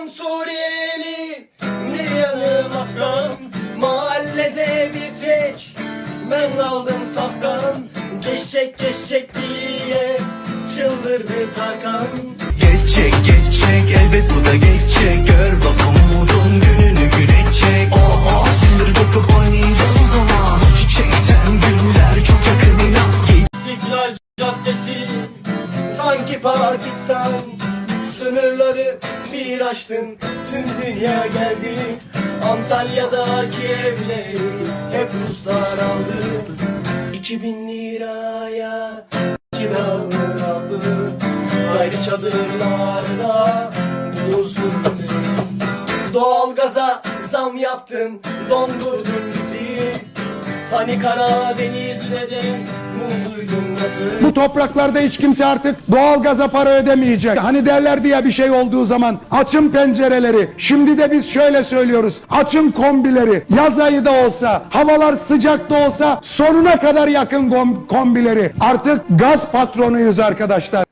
yanım Suriyeli. Bir yanım Afgan Mahallede bir tek Ben kaldım safkan. Geçecek geçecek diye Çıldırdı Tarkan. Geçecek geçecek elbet bu da geçecek Gör bak umudun gününü gülecek. Oha sindir dokup oynayacağız o zaman. Çiçekten günler çok yakın inan. İstiklal Caddesi Sanki Pakistan Sınırları bir açtın. Tüm dünya geldi Antalya'daki evleri Hep Ruslar aldı. 2000 liraya kiralar aldı. Ayrı çadırlarda bulursun Doğalgaza zam yaptın Dondurdun Hani Karadeniz'de de Bu topraklarda hiç kimse artık doğalgaza para ödemeyecek. Hani derlerdi ya bir şey olduğu zaman açın pencereleri. Şimdi de biz şöyle söylüyoruz. Açın kombileri. Yaz ayı da olsa, havalar sıcak da olsa sonuna kadar yakın kom- kombileri. Artık gaz patronuyuz arkadaşlar.